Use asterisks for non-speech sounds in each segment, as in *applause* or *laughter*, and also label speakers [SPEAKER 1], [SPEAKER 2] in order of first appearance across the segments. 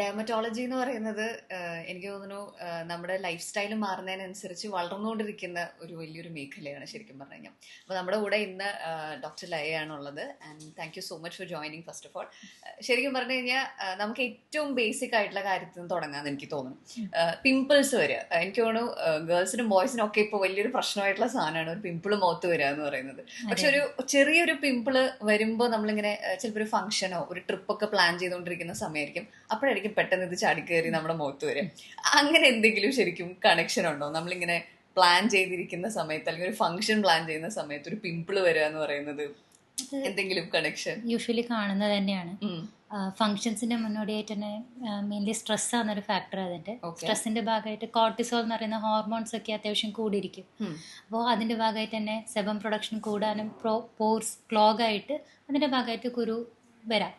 [SPEAKER 1] Dermatology എന്ന് പറയുന്നത് എനിക്ക് തോന്നുന്നു നമ്മുടെ ലൈഫ് സ്റ്റൈൽ മാറുന്നതിനനുസരിച്ച് വളർന്നുകൊണ്ടിരിക്കുന്ന ഒരു വലിയൊരു മേഖലയാണ് ശരിക്കും പറഞ്ഞു കഴിഞ്ഞാൽ. അപ്പോൾ നമ്മുടെ കൂടെ ഇന്ന് doctor ലയയാണുള്ളത്. And thank you so much for joining first of all ശരിക്കും പറഞ്ഞു കഴിഞ്ഞാൽ നമുക്ക് ഏറ്റവും ബേസിക് ആയിട്ടുള്ള കാര്യത്തിൽ നിന്ന് തുടങ്ങാമെന്ന് എനിക്ക് തോന്നുന്നു. പിമ്പിൾസ് വരിക. എനിക്ക് തോന്നുന്നു ഗേൾസിനും ബോയ്സിനും ഒക്കെ ഇപ്പോൾ വലിയൊരു പ്രശ്നമായിട്ടുള്ള സാധനമാണ് ഒരു പിമ്പിൾ മുഖത്ത് വരിക എന്ന് പറയുന്നത്. പക്ഷെ ഒരു ചെറിയൊരു പിമ്പിൾ വരുമ്പോൾ നമ്മളിങ്ങനെ ചിലപ്പോൾ ഒരു ഫംഗ്ഷനോ ഒരു ട്രിപ്പൊക്കെ പ്ലാൻ ചെയ്തുകൊണ്ടിരിക്കുന്ന സമയമായിരിക്കും. അപ്പോഴായിരിക്കും പെട്ടെന്ന് ഇത് ചാടിക്കേറി നമ്മുടെ മുഖത്ത് വരും. അങ്ങനെ എന്തെങ്കിലും ശരിക്കും കണക്ഷൻ ഉണ്ടോ? നമ്മളിങ്ങനെ പ്ലാൻ ചെയ്തിരിക്കുന്ന സമയത്ത് അല്ലെങ്കിൽ ഒരു ഫംഗ്ഷൻ പ്ലാൻ ചെയ്യുന്ന സമയത്ത് ഒരു പിമ്പിൾ വരിക എന്ന് പറയുന്നത് എന്തെങ്കിലും കണക്ഷൻ
[SPEAKER 2] യൂഷ്വലി കാണുന്നത് തന്നെയാണ്. ഫങ്ഷൻസിന്റെ മുന്നോടിയായിട്ട് തന്നെ മെയിൻലി സ്ട്രെസ് ആണെന്നൊരു ഫാക്ടർ അതിന്റെ. സ്ട്രെസ്സിന്റെ ഭാഗമായിട്ട് കോർട്ടിസോൾ എന്ന് പറയുന്ന ഹോർമോൺസ് ഒക്കെ അത്യാവശ്യം കൂടിയിരിക്കും. അപ്പോൾ അതിന്റെ ഭാഗമായിട്ട് തന്നെ സെബം പ്രൊഡക്ഷൻ കൂടാനും പോർസ് ക്ലോഗ് ആയിട്ട് അതിന്റെ ഭാഗമായിട്ട് കുരു വരാം.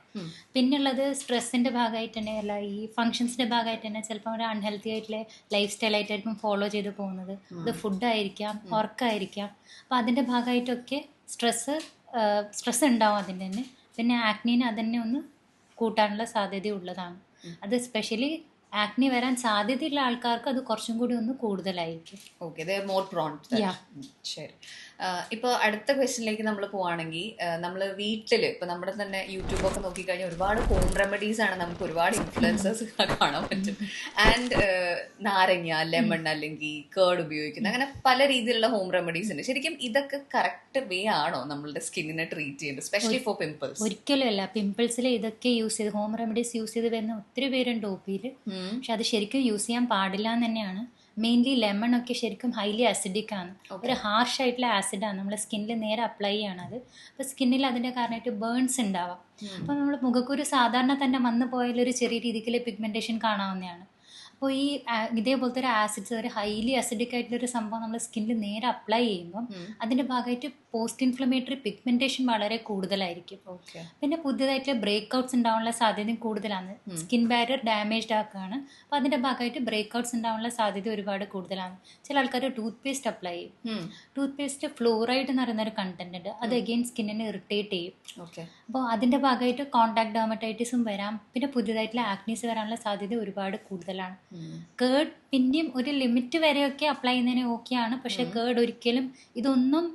[SPEAKER 2] പിന്നുള്ളത് സ്ട്രെസ്സിന്റെ ഭാഗമായിട്ട് തന്നെ അല്ല ഈ ഫങ്ഷൻസിന്റെ ഭാഗമായിട്ട് തന്നെ ചിലപ്പോൾ ഒരു അൺഹെൽത്തി ആയിട്ടുള്ള ലൈഫ് സ്റ്റൈൽ ആയിട്ടായിരിക്കും ഫോളോ ചെയ്ത് പോകുന്നത്. അത് ഫുഡായിരിക്കാം ഉറക്കമായിരിക്കാം അപ്പോൾ അതിന്റെ ഭാഗമായിട്ടൊക്കെ സ്ട്രെസ് സ്ട്രെസ് ഉണ്ടാവും അതിന്റെ തന്നെ. പിന്നെ ആക്നീനെ അതന്നെ ഒന്ന് കൂട്ടാനുള്ള സാധ്യത ഉള്ളതാണ്. അത് സ്പെഷ്യലി ആക്നി വരാൻ സാധ്യതയുള്ള ആൾക്കാർക്ക് അത് കുറച്ചും കൂടി ഒന്ന് കൂടുതലായിരിക്കും.
[SPEAKER 1] Okay more prone. ശരി. ഇപ്പോൾ അടുത്ത ക്വസ്റ്റ്യനിലേക്ക് നമ്മൾ പോവാണെങ്കിൽ നമ്മൾ വീട്ടിൽ ഇപ്പൊ നമ്മുടെ തന്നെ യൂട്യൂബ് ഒക്കെ നോക്കിക്കഴിഞ്ഞാൽ ഒരുപാട് ഹോം റെമഡീസ് ആണ് നമുക്ക് ഒരുപാട് ഇൻഫ്ലുവൻസേഴ്സ് കാണാൻ പറ്റും. ആൻഡ് നാരങ്ങ ലെമൺ അല്ലെങ്കിൽ കേർഡ് ഉപയോഗിക്കുന്ന അങ്ങനെ പല രീതിയിലുള്ള ഹോം റെമഡീസ് ഉണ്ട്. ശരിക്കും ഇതൊക്കെ കറക്റ്റ് വേ ആണോ നമ്മളുടെ സ്കിന്നിനെ ട്രീറ്റ് ചെയ്യുന്നത് സ്പെഷ്യലി ഫോർ പിമ്പിൾസ്
[SPEAKER 2] ഒരിക്കലും അല്ല. പിമ്പിൾസിൽ ഇതൊക്കെ യൂസ് ചെയ്ത് ഹോം റെമഡീസ് യൂസ് ചെയ്ത് വരുന്ന ഒത്തിരി പേരുണ്ട് ഒ പിയിൽ പക്ഷെ അത് ശരിക്കും യൂസ് ചെയ്യാൻ പാടില്ല എന്ന് തന്നെയാണ്. മെയിൻലി ലെമൺ ഒക്കെ ശരിക്കും ഹൈലി അസിഡിക് ആണ്. ഒരു ഹാർഷ് ആയിട്ടുള്ള ആസിഡാണ് നമ്മൾ സ്കിന്നിൽ നേരെ അപ്ലൈ ചെയ്യണത്. അപ്പോൾ സ്കിന്നിൽ അതിന്റെ കാരണമായിട്ട് ബേൺസ് ഉണ്ടാവാം അപ്പോൾ നമ്മൾ മുഖക്കുരു സാധാരണ തന്നെ വന്നു പോയാൽ ഒരു ചെറിയ രീതിക്കുള്ള പിഗ്മെന്റേഷൻ കാണാവുന്നതാണ്. അപ്പോൾ ഈ ഇതേപോലത്തെ ഒരു ആസിഡ്സ് ഒരു ഹൈലി അസിഡിക് ആയിട്ടുള്ള ഒരു സംഭവം നമ്മൾ സ്കിന്നിൽ നേരെ അപ്ലൈ ചെയ്യുമ്പോൾ അതിന്റെ ഭാഗമായിട്ട് പോസ്റ്റ് ഇൻഫ്ലമേറ്ററി പിഗ്മെന്റേഷൻ വളരെ കൂടുതലായിരിക്കും. പിന്നെ പുതിയതായിട്ട് ബ്രേക്ക് ഔട്ട്സ് ഉണ്ടാവാനുള്ള സാധ്യതയും കൂടുതലാണ്. സ്കിൻ ബാരിയർ ഡാമേജ്ഡ് ആക്കുകയാണ്. അപ്പോൾ അതിന്റെ ഭാഗമായിട്ട് ബ്രേക്ക് ഔട്ട്സ് ഉണ്ടാവാനുള്ള സാധ്യത ഒരുപാട് കൂടുതലാണ്. ചില ആൾക്കാർ ടൂത്ത് പേസ്റ്റ് അപ്ലൈ ചെയ്യും. ടൂത്ത് പേസ്റ്റ് ഫ്ലോറൈഡ് എന്ന് പറയുന്ന ഒരു കണ്ടന്റ് ഉണ്ട്. അത് അഗെയിൻ സ്കിന്നിനെ ഇറിറ്റേറ്റ് ചെയ്യും. അപ്പോൾ അതിന്റെ ഭാഗമായിട്ട് കോൺടാക്ട് ഡെർമറ്റൈറ്റിസും വരാം. പിന്നെ പുതിയതായിട്ടുള്ള ആക്നീസ് വരാനുള്ള സാധ്യത ഒരുപാട് കൂടുതലാണ്. കേർഡ് പിന്നെയും ഒരു ലിമിറ്റ് വരെയൊക്കെ അപ്ലൈ ചെയ്യുന്നതിന് ഓക്കെയാണ് പക്ഷെ കേർഡ് ഒരിക്കലും ഇതൊന്നും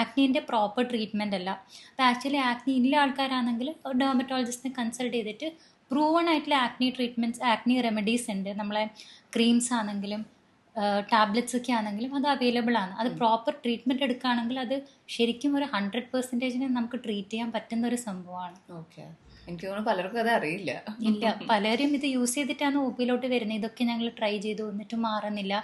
[SPEAKER 2] ആക്നീന്റെ പ്രോപ്പർ ട്രീറ്റ്മെന്റ് അല്ല. അപ്പോൾ ആക്ച്വലി ആക്നി ഇല്ല ആൾക്കാരാണെങ്കിൽ ഡെർമറ്റോളജിസ്റ്റിനെ കൺസൾട്ട് ചെയ്തിട്ട് പ്രൂവൺ ആയിട്ടുള്ള ആക്നി ട്രീറ്റ്മെന്റ്സ് ആക്നി റെമഡീസ് ഉണ്ട്. നമ്മളെ ക്രീംസ് ആണെങ്കിലും ടാബ്ലറ്റ്സ് ഒക്കെ ആണെങ്കിലും അത് അവൈലബിൾ ആണ്. അത് പ്രോപ്പർ ട്രീറ്റ്മെന്റ് എടുക്കുകയാണെങ്കിൽ അത് ശരിക്കും ഒരു ഹൺഡ്രഡ് പെർസെന്റേജിനെ നമുക്ക് ട്രീറ്റ് ചെയ്യാൻ പറ്റുന്ന ഒരു സംഭവമാണ്.
[SPEAKER 1] ഓക്കെ എനിക്ക് തോന്നുന്നു പലർക്കും അത് അറിയില്ല.
[SPEAKER 2] ഇല്ല പലരും ഇത് യൂസ് ചെയ്തിട്ടാണ് ഒപ്പിലോട്ട് വരുന്നത്. ഇതൊക്കെ ഞങ്ങൾ ട്രൈ ചെയ്തു എന്നിട്ട് മാറുന്നില്ല.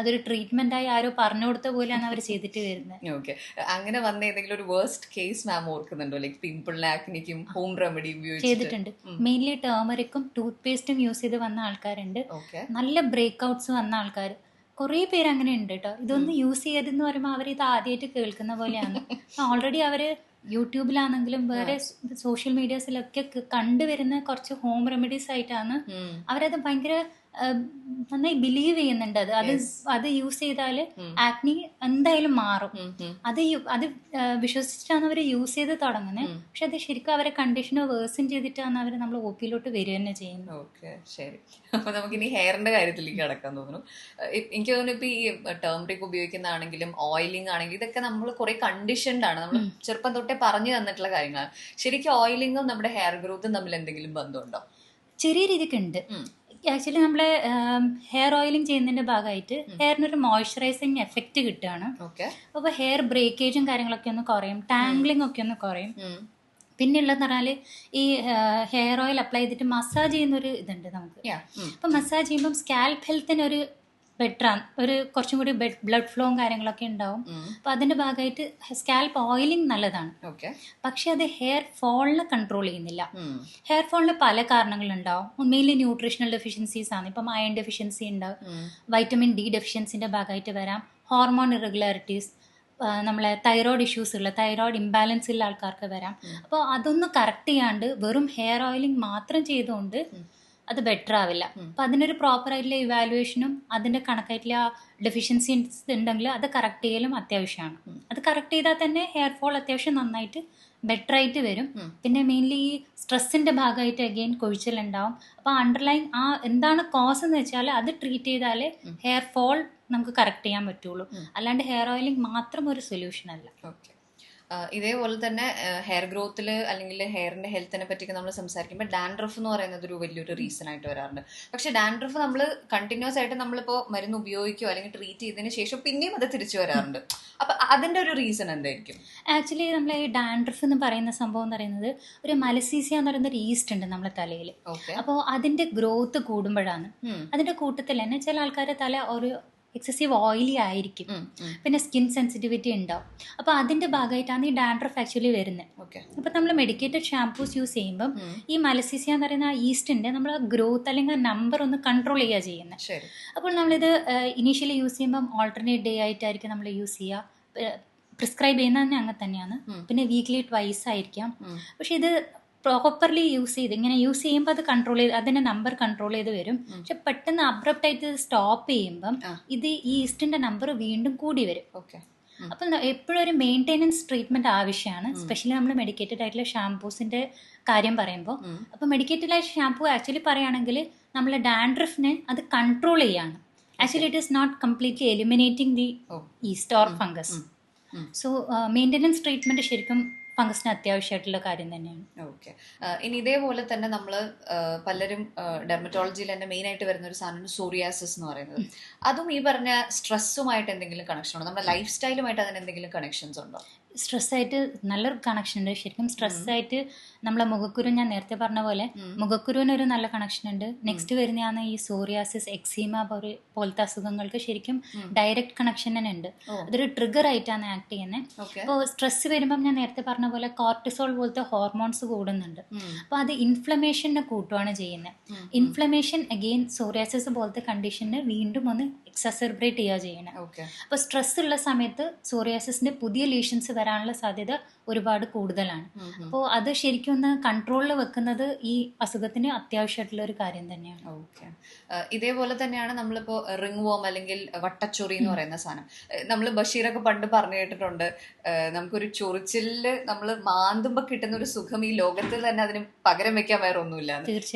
[SPEAKER 2] അതൊരു ട്രീറ്റ്മെന്റ് ആയി ആരോ പറഞ്ഞു കൊടുത്ത പോലെയാണ് അവർ ചെയ്തിട്ട് വരുന്നത്
[SPEAKER 1] ഓക്കെ അങ്ങനെ വന്ന ഏതെങ്കിലും ഒരു വേർസ്റ്റ് കേസ് മാം ഓർക്കുന്നുണ്ടോ? ലൈക്ക് പിമ്പിളിന് ആക്നിക്കും ഹോം റെമഡി
[SPEAKER 2] ചെയ്തിട്ടുണ്ട്. മെയിൻലി ടേമറിക്കും ടൂത്ത് പേസ്റ്റും യൂസ് ചെയ്ത് വന്ന ആൾക്കാരുണ്ട്. നല്ല ബ്രേക്ക് ഔട്ട്സ് വന്ന ആൾക്കാർ കുറേ പേര് അങ്ങനെ ഉണ്ട് കേട്ടോ ഇതൊന്നും യൂസ് ചെയ്തെന്ന് പറയുമ്പോൾ അവർ ഇത് ആദ്യമായിട്ട് കേൾക്കുന്ന പോലെയാണ്. *laughs* ഓൾറെഡി അവർ യൂട്യൂബിലാണെങ്കിലും വേറെ സോഷ്യൽ മീഡിയസിലൊക്കെ കണ്ടുവരുന്ന കുറച്ച് ഹോം റെമഡീസ് ആയിട്ടാണ് അവരത് ഭയങ്കര നന്നായി ബിലീവ് ചെയ്യുന്നുണ്ട് അത്. അത് അത് യൂസ് ചെയ്താൽ ആക്നി എന്തായാലും മാറും. അത് അത് വിശ്വസിച്ചിട്ടാണ് അവർ യൂസ് ചെയ്ത് തുടങ്ങുന്നത് പക്ഷെ അത് ശരിക്കും അവരെ കണ്ടീഷനോ വേഴ്സൺ ചെയ്തിട്ടാണ് അവർ നമ്മൾ ഒ പിയിലോട്ട് വരിക തന്നെ ചെയ്യുന്നത്.
[SPEAKER 1] ഓക്കെ ശരി. അപ്പൊ നമുക്ക് ഇനി ഹെയറിന്റെ കാര്യത്തിലേക്ക് കടക്കാൻ തോന്നുന്നു. എനിക്ക് തോന്നുന്നു ഇപ്പൊ ഈ ടേംറിക് ഉപയോഗിക്കുന്നതാണെങ്കിലും ഓയിലിംഗ് ആണെങ്കിലും ഇതൊക്കെ നമ്മൾ കുറെ കണ്ടീഷൻഡ് ആണ്. നമ്മൾ ചെറുപ്പം തൊട്ടേ പറഞ്ഞു തന്നിട്ടുള്ള കാര്യങ്ങളാണ്. ശരിക്കും ഓയിലിംഗും നമ്മുടെ ഹെയർ ഗ്രോത്തും തമ്മിൽ എന്തെങ്കിലും ബന്ധമുണ്ടോ?
[SPEAKER 2] ചെറിയ രീതിക്ക് ഉണ്ട്. ആക്ച്വലി നമ്മൾ ഹെയർ ഓയിലിംഗ് ചെയ്യുന്നതിന്റെ ഭാഗമായിട്ട് ഹെയറിനൊരു മോയ്സ്ചറൈസിങ് എഫക്റ്റ് കിട്ടുകയാണ്.
[SPEAKER 1] അപ്പൊ
[SPEAKER 2] അപ്പോൾ ഹെയർ ബ്രേക്കേജും കാര്യങ്ങളൊക്കെ ഒന്ന് കുറയും ടാംഗ്ലിംഗ് ഒക്കെ ഒന്ന് കുറയും. പിന്നെ ഉള്ളതെന്ന് പറഞ്ഞാൽ ഈ ഹെയർ ഓയിൽ അപ്ലൈ ചെയ്തിട്ട് മസാജ് ചെയ്യുന്ന ഒരു ഇതുണ്ട് നമുക്ക്. അപ്പം മസാജ് ചെയ്യുമ്പോൾ സ്കാൽപ് ഹെൽത്തിന് ഒരു ബെറ്റർ ആണ്. ഒരു കുറച്ചും കൂടി ബ്ലഡ് ഫ്ലോയും കാര്യങ്ങളൊക്കെ ഉണ്ടാവും. അപ്പൊ അതിന്റെ ഭാഗമായിട്ട് സ്കാൽപ്പ് ഓയിലിംഗ് നല്ലതാണ്. പക്ഷെ അത് ഹെയർ ഫോളിനെ കൺട്രോൾ ചെയ്യുന്നില്ല. ഹെയർ ഫോളിന് പല കാരണങ്ങളുണ്ടാവും മെയിൻലി ന്യൂട്രീഷണൽ ഡെഫിഷ്യൻസീസ് ആണ്. ഇപ്പം അയൺ ഡെഫിഷ്യൻസി ഉണ്ടാവും വൈറ്റമിൻ ഡി ഡെഫിഷ്യൻസിന്റെ ഭാഗമായിട്ട് വരാം. ഹോർമോൺ ഇറഗുലാരിറ്റീസ് നമ്മളെ തൈറോയ്ഡ് ഇഷ്യൂസ് ഉള്ള തൈറോയ്ഡ് ഇംബാലൻസ് ഉള്ള ആൾക്കാർക്ക് വരാം. അപ്പോൾ അതൊന്ന് കറക്റ്റ് ചെയ്യാണ്ട് വെറും ഹെയർ ഓയിലിംഗ് മാത്രം ചെയ്തുകൊണ്ട് അത് ബെറ്റർ ആവില്ല. അപ്പം അതിനൊരു പ്രോപ്പർ ആയിട്ടുള്ള ഇവാലുവേഷനും അതിന്റെ കണക്കായിട്ടുള്ള ഡെഫിഷ്യൻസീസ് ഉണ്ടെങ്കിൽ അത് കറക്റ്റ് ചെയ്യലും അത്യാവശ്യമാണ്. അത് കറക്റ്റ് ചെയ്താൽ തന്നെ ഹെയർ ഫോൾ അത്യാവശ്യം നന്നായിട്ട് ബെറ്റർ ആയിട്ട് വരും. പിന്നെ മെയിൻലി ഈ സ്ട്രെസ്സിന്റെ ഭാഗമായിട്ട് അഗെയിൻ കൊഴിച്ചിലുണ്ടാവും അപ്പോൾ അണ്ടർലൈൻ ആ എന്താണ് കോസ് എന്ന് വെച്ചാൽ അത് ട്രീറ്റ് ചെയ്താലേ. ഹെയർ ഫോൾ നമുക്ക് കറക്റ്റ് ചെയ്യാൻ പറ്റുള്ളൂ. അല്ലാണ്ട് ഹെയർ ഓയിലിംഗ് മാത്രം ഒരു സൊല്യൂഷൻ അല്ല.
[SPEAKER 1] ഓക്കെ ഇതേപോലെ തന്നെ ഹെയർ ഗ്രോത്തിൽ അല്ലെങ്കിൽ ഹെയറിന്റെ ഹെൽത്തിനെ പറ്റിയൊക്കെ നമ്മൾ സംസാരിക്കുമ്പോൾ ഡാൻഡ്രഫ് എന്ന് പറയുന്നത് ഒരു വലിയൊരു റീസൺ ആയിട്ട് വരാറുണ്ട്. പക്ഷെ ഡാൻഡ്രഫ് നമ്മൾ കണ്ടിന്യൂസ് ആയിട്ട് നമ്മളിപ്പോൾ മരുന്ന് ഉപയോഗിക്കുകയോ അല്ലെങ്കിൽ ട്രീറ്റ് ചെയ്തതിന് ശേഷം പിന്നെയും അത് തിരിച്ചു വരാറുണ്ട്. അപ്പൊ അതിന്റെ ഒരു റീസൺ എന്തായിരിക്കും?
[SPEAKER 2] ആക്ച്വലി നമ്മൾ ഈ ഡാൻഡ്രഫ് എന്ന് പറയുന്ന സംഭവം എന്ന് പറയുന്നത് ഒരു മലസീസിയ എന്ന് പറയുന്ന ഒരു ഈസ്റ്റ് ഉണ്ട് നമ്മുടെ തലയിൽ അപ്പോൾ അതിന്റെ ഗ്രോത്ത് കൂടുമ്പോഴാണ്. അതിന്റെ കൂട്ടത്തിൽ തന്നെ ചില ആൾക്കാരുടെ തല ഒരു എക്സസീവ് ഓയിലി ആയിരിക്കും. പിന്നെ സ്കിൻ സെൻസിറ്റിവിറ്റി ഉണ്ടാവും. അപ്പോൾ അതിന്റെ ഭാഗമായിട്ടാണ് ഈ ഡാൻഡ്രഫ് ആക്ച്വലി വരുന്നത്
[SPEAKER 1] അപ്പൊ
[SPEAKER 2] അപ്പോൾ നമ്മൾ മെഡിക്കേറ്റഡ് ഷാംപൂസ് യൂസ് ചെയ്യുമ്പോൾ ഈ മലസീസിയ എന്ന് പറയുന്ന ആ ഈസ്റ്റിന്റെ നമ്മൾ ഗ്രോത്ത് അല്ലെങ്കിൽ നമ്പർ ഒന്ന് കൺട്രോൾ ചെയ്യുക ചെയ്യുന്നത് അപ്പോൾ നമ്മളിത് ഇനീഷ്യലി യൂസ് ചെയ്യുമ്പോൾ ഓൾട്ടർനേറ്റ് ഡേ ആയിട്ടായിരിക്കും നമ്മൾ യൂസ് ചെയ്യുക പ്രിസ്ക്രൈബ് ചെയ്യുന്നത് തന്നെ അങ്ങനെ തന്നെയാണ്. പിന്നെ വീക്ക്ലി ട്വൈസ് ആയിരിക്കാം. പക്ഷെ ഇത് പ്രോപ്പർലി യൂസ് ചെയ്ത് ഇങ്ങനെ യൂസ് ചെയ്യുമ്പോൾ അത് കൺട്രോൾ ചെയ്ത് അതിന്റെ നമ്പർ കൺട്രോൾ ചെയ്ത് വരും. പക്ഷെ പെട്ടെന്ന് അബ്രപ്റ്റ് ആയിട്ട് സ്റ്റോപ്പ് ചെയ്യുമ്പം ഇത് ഈ ഈസ്റ്റിന്റെ നമ്പർ വീണ്ടും കൂടി വരും.
[SPEAKER 1] ഓക്കെ.
[SPEAKER 2] അപ്പം എപ്പോഴും ഒരു മെയിന്റെനൻസ് ട്രീറ്റ്മെന്റ് ആവശ്യമാണ് സ്പെഷ്യലി നമ്മൾ മെഡിക്കേറ്റഡ് ആയിട്ടുള്ള ഷാംപൂസിന്റെ കാര്യം പറയുമ്പോൾ അപ്പോൾ മെഡിക്കേറ്റഡ് ആയിട്ട് ഷാംപൂ ആക്ച്വലി പറയുകയാണെങ്കിൽ നമ്മൾ ഡാൻഡ്രഫിനെ അത് കൺട്രോൾ ചെയ്യാണ്. Actually it is not completely eliminating the yeast or fungus. So maintenance treatment ശരിക്കും ഫംഗസിന് അത്യാവശ്യമായിട്ടുള്ള കാര്യം തന്നെയാണ്.
[SPEAKER 1] ഓക്കെ. ഇനി ഇതേപോലെ തന്നെ നമ്മൾ പലരും ഡെർമറ്റോളജിയിൽ തന്നെ മെയിൻ ആയിട്ട് വരുന്ന ഒരു സാധനമാണ് സോറിയാസിസ് എന്ന് പറയുന്നത്. അതും ഈ പറഞ്ഞ സ്ട്രെസ്സുമായിട്ട് എന്തെങ്കിലും കണക്ഷൻ ഉണ്ടോ? നമ്മുടെ ലൈഫ് സ്റ്റൈലുമായിട്ട് അതിന് എന്തെങ്കിലും കണക്ഷൻസ് ഉണ്ടോ?
[SPEAKER 2] സ്ട്രെസ് ആയിട്ട് നല്ലൊരു കണക്ഷൻ ഉണ്ട്. ശരിക്കും സ്ട്രെസ്സായിട്ട് നമ്മളെ മുഖക്കുരു ഞാൻ നേരത്തെ പറഞ്ഞ പോലെ മുഖക്കുരുവിനൊരു നല്ല കണക്ഷൻ ഉണ്ട്. നെക്സ്റ്റ് വരുന്നതാണ് ഈ സോറിയാസിസ് എക്സീമ പോലെ- പോലത്തെ അസുഖങ്ങൾക്ക് ശരിക്കും. ഡയറക്റ്റ് കണക്ഷൻ തന്നെ ഉണ്ട്. അതൊരു ട്രിഗർ ആയിട്ടാണ് ആക്ട് ചെയ്യുന്നത്. അപ്പോൾ സ്ട്രെസ് വരുമ്പം ഞാൻ നേരത്തെ പറഞ്ഞ പോലെ കോർട്ടിസോൾ പോലത്തെ ഹോർമോൺസ് കൂടുന്നുണ്ട്. അപ്പോൾ അത് ഇൻഫ്ലമേഷനെ കൂട്ടുകയാണ് ചെയ്യുന്നത്. ഇൻഫ്ലമേഷൻ അഗെയിൻ സോറിയാസിസ് പോലത്തെ കണ്ടീഷനെ വീണ്ടും ഒന്ന് എക്സസർബറേറ്റ് ചെയ്യുക ചെയ്യണം.
[SPEAKER 1] അപ്പൊ
[SPEAKER 2] അപ്പോൾ സ്ട്രെസ് ഉള്ള സമയത്ത് സോറിയാസിന്റെ പുതിയ ലീഷൻസ് വരാനുള്ള സാധ്യത ഒരുപാട് കൂടുതലാണ്. അപ്പോൾ അത് ശരിക്കും ഒന്ന് കൺട്രോളിൽ വെക്കുന്നത് ഈ അസുഖത്തിന് അത്യാവശ്യമായിട്ടുള്ള ഒരു കാര്യം തന്നെയാണ്.
[SPEAKER 1] ഓക്കെ. ഇതേപോലെ തന്നെയാണ് നമ്മളിപ്പോ റിംഗ് വോം അല്ലെങ്കിൽ വട്ടച്ചൊറി എന്ന് പറയുന്ന സാധനം. നമ്മൾ ബഷീറൊക്കെ പണ്ട് പറഞ്ഞു കേട്ടിട്ടുണ്ട്. നമുക്കൊരു ചൊറിച്ചിൽ നമ്മൾ മാന്തുമ്പോ കിട്ടുന്ന ഒരു സുഖം ഈ ലോകത്തിൽ തന്നെ അതിന് പകരം വെക്കാൻ വേറെ ഒന്നുമില്ല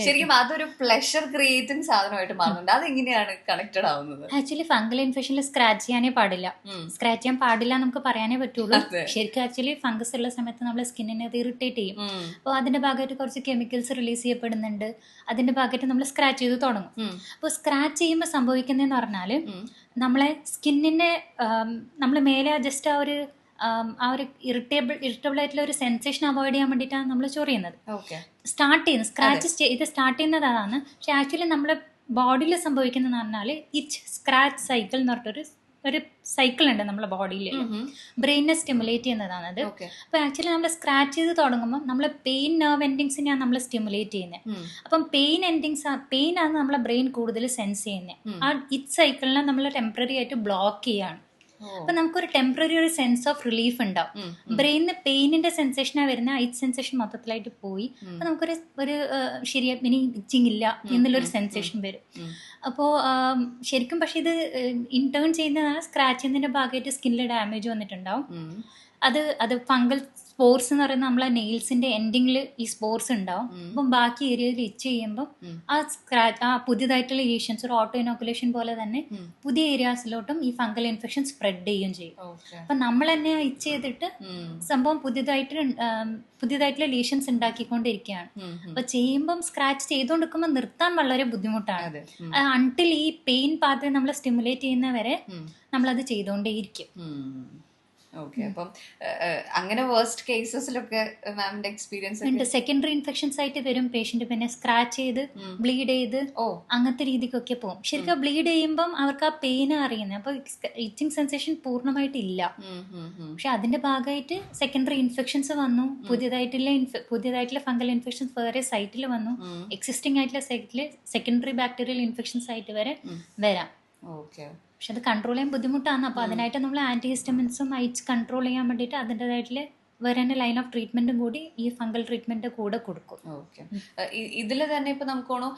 [SPEAKER 1] ശരിക്കും അതൊരു പ്ലഷർ ക്രിയേറ്റിംഗ് സാധനമായിട്ട് മാറുന്നുണ്ട്. അതെങ്ങനെയാണ് കണക്റ്റഡ് ആവുന്നത്?
[SPEAKER 2] ആക്ച്വലി ഫംഗൽ ഇൻഫെക്ഷനിൽ സ്ക്രാച്ച് ചെയ്യാനേ പാടില്ല. സ്ക്രാച്ച് ചെയ്യാൻ പാടില്ല നമുക്ക് പറയാനേ പറ്റുള്ളൂ. ശരിക്കും ആക്ച്വലി ഫംഗസ് ഉള്ള സമയത്ത് നമ്മളെ സ്കിന്നിനെ അത് ഇറിറ്റേറ്റ് ചെയ്യും.
[SPEAKER 1] അപ്പൊ
[SPEAKER 2] അപ്പോൾ അതിന്റെ ഭാഗമായിട്ട് കുറച്ച് കെമിക്കൽസ് റിലീസ് ചെയ്യപ്പെടുന്നുണ്ട്. അതിന്റെ ഭാഗമായിട്ട് നമ്മൾ സ്ക്രാച്ച് ചെയ്ത് തുടങ്ങും.
[SPEAKER 1] അപ്പൊ
[SPEAKER 2] അപ്പോൾ സ്ക്രാച്ച് ചെയ്യുമ്പോൾ സംഭവിക്കുന്നതെന്ന് പറഞ്ഞാൽ നമ്മളെ സ്കിന്നിനെ നമ്മൾ മേലെ ജസ്റ്റ് ആ ഒരു ആ ഒരു ഇറിറ്റേബിൾ ഇറിറ്റബിൾ ആയിട്ടുള്ള ഒരു സെൻസേഷൻ അവോയ്ഡ് ചെയ്യാൻ വേണ്ടിയിട്ടാണ് നമ്മൾ ചൊറിയുന്നത് സ്റ്റാർട്ട് ചെയ്യുന്നത്. സ്ക്രാച്ച് ഇത് സ്റ്റാർട്ട് ചെയ്യുന്നത് അതാണ്. പക്ഷെ ആക്ച്വലി നമ്മുടെ ബോഡിയിൽ സംഭവിക്കുന്നതെന്ന് പറഞ്ഞാൽ ഇച്ച് സ്ക്രാച്ച് സൈക്കിൾ എന്ന് പറഞ്ഞിട്ടൊരു ഒരു സൈക്കിൾ ഉണ്ട് നമ്മുടെ ബോഡിയിൽ ബ്രെയിനെ സ്റ്റിമുലേറ്റ് ചെയ്യുന്നതാണ് അത്.
[SPEAKER 1] ഓക്കെ
[SPEAKER 2] അപ്പോൾ ആക്ച്വലി നമ്മൾ സ്ക്രാച്ച് ചെയ്ത് തുടങ്ങുമ്പോൾ നമ്മൾ പെയിൻ നെർവ് എൻഡിങ്സിനെയാണ് നമ്മൾ സ്റ്റിമുലേറ്റ് ചെയ്യുന്നത് അപ്പം പെയിൻ എൻഡിങ്സ് പെയിൻ ആണ് നമ്മളെ ബ്രെയിൻ കൂടുതൽ സെൻസ് ചെയ്യുന്നത്. ആ ഇറ്റ് സൈക്കിളിനെ നമ്മൾ ടെമ്പററി ആയിട്ട് ബ്ലോക്ക് ചെയ്യാണ്. അപ്പൊ നമുക്കൊരു ടെമ്പററി ഒരു സെൻസ് ഓഫ് റിലീഫ് ഉണ്ടാവും. ബ്രെയിനിന് പെയിനിന്റെ സെൻസേഷനാണ് വരുന്ന ഐറ്റ് സെൻസേഷൻ മൊത്തത്തിലായിട്ട് പോയി. അപ്പൊ നമുക്കൊരു ഒരു ശരിയാ ഇനി ഇച്ചിങ് ഇല്ല എന്നുള്ളൊരു സെൻസേഷൻ വരും. അപ്പോൾ ശരിക്കും പക്ഷെ ഇത് ഇന്റേൺ ചെയ്യുന്നതാണ് സ്ക്രാച്ച് ചെയ്യുന്നതിന്റെ ഭാഗമായിട്ട് സ്കിന്നിൽ ഡാമേജ് വന്നിട്ടുണ്ടാവും. അത് അത് ഫംഗൽ സ്പോർട്സ് എന്ന് പറയുന്നത് നമ്മളെ നെയിൽസിന്റെ എൻഡിങ്ങിൽ ഈ സ്പോർട്സ് ഉണ്ടാവും. അപ്പം ബാക്കി ഏരിയയിൽ ഇച്ച് ചെയ്യുമ്പോൾ ആ സ്ക്രാച്ച് ആ പുതിയതായിട്ടുള്ള ഏഷ്യൻസ് ഒരു ഓട്ടോ ഇനോക്കുലേഷൻ പോലെ തന്നെ പുതിയ ഏരിയാസിലോട്ടും ഈ ഫംഗൽ ഇൻഫെക്ഷൻ സ്പ്രെഡ് ചെയ്യുകയും ചെയ്യും. അപ്പൊ നമ്മൾ തന്നെ ഇച്ച് ചെയ്തിട്ട് സംഭവം പുതിയതായിട്ട് പുതിയതായിട്ടുള്ള ലീഷൻസ് ഉണ്ടാക്കിക്കൊണ്ടിരിക്കുകയാണ്. അപ്പൊ ചെയ്യുമ്പം സ്ക്രാച്ച് ചെയ്തുകൊണ്ടിരിക്കുമ്പോൾ നിർത്താൻ വളരെ ബുദ്ധിമുട്ടാണ്. അൺടിൽ ഈ പെയിൻ പാത്രം നമ്മൾ സ്റ്റിമുലേറ്റ് ചെയ്യുന്നവരെ നമ്മളത് ചെയ്തുകൊണ്ടേയിരിക്കും.
[SPEAKER 1] ഓക്കെ അപ്പം അങ്ങനെ വേർസ്റ്റ് കേസസിലൊക്കെ മാമിന്റെ എക്സ്പീരിയൻസ്
[SPEAKER 2] ഉണ്ട്. സെക്കൻഡറി ഇൻഫെക്ഷൻസ് ആയിട്ട് വരും. പേഷ്യന്റ് പിന്നെ സ്ക്രാച്ച് ചെയ്ത് ബ്ലീഡ് ചെയ്ത്
[SPEAKER 1] ഓ.
[SPEAKER 2] അങ്ങനത്തെ രീതിക്കൊക്കെ പോകും. ശരിക്കും ബ്ലീഡ് ചെയ്യുമ്പം അവർക്ക് ആ പെയിൻ അറിയുന്നത് അപ്പൊ ഇച്ചിങ് സെൻസേഷൻ പൂർണമായിട്ട് ഇല്ല. പക്ഷെ അതിന്റെ ഭാഗമായിട്ട് സെക്കൻഡറി ഇൻഫെക്ഷൻസ് വന്നു. പുതിയതായിട്ടുള്ള പുതിയതായിട്ടുള്ള ഫംഗൽ ഇൻഫെക്ഷൻസ് വേറെ സൈറ്റിൽ വന്നു. എക്സിസ്റ്റിംഗ് ആയിട്ടുള്ള സൈറ്റിൽ സെക്കൻഡറി ബാക്ടീരിയൽ ഇൻഫെക്ഷൻസ് ആയിട്ട് വരെ വരാം.
[SPEAKER 1] ഓക്കെ.
[SPEAKER 2] പക്ഷെ അത് കൺട്രോൾ ചെയ്യാൻ ബുദ്ധിമുട്ടാണ്. അപ്പോൾ അതിനായിട്ട് നമ്മൾ ആന്റി ഹിസ്റ്റമിൻസും ഐച്ച് കൺട്രോൾ ചെയ്യാൻ വേണ്ടിയിട്ട് അതിന്റെതായിട്ടുള്ള വരുന്ന ലൈൻ ഓഫ് ട്രീറ്റ്മെന്റും കൂടി ഈ ഫംഗൽ ട്രീറ്റ്മെന്റ് കൂടെ കൊടുക്കും.
[SPEAKER 1] ഓക്കെ. ഇതിൽ തന്നെ ഇപ്പൊ നമുക്ക് തോന്നും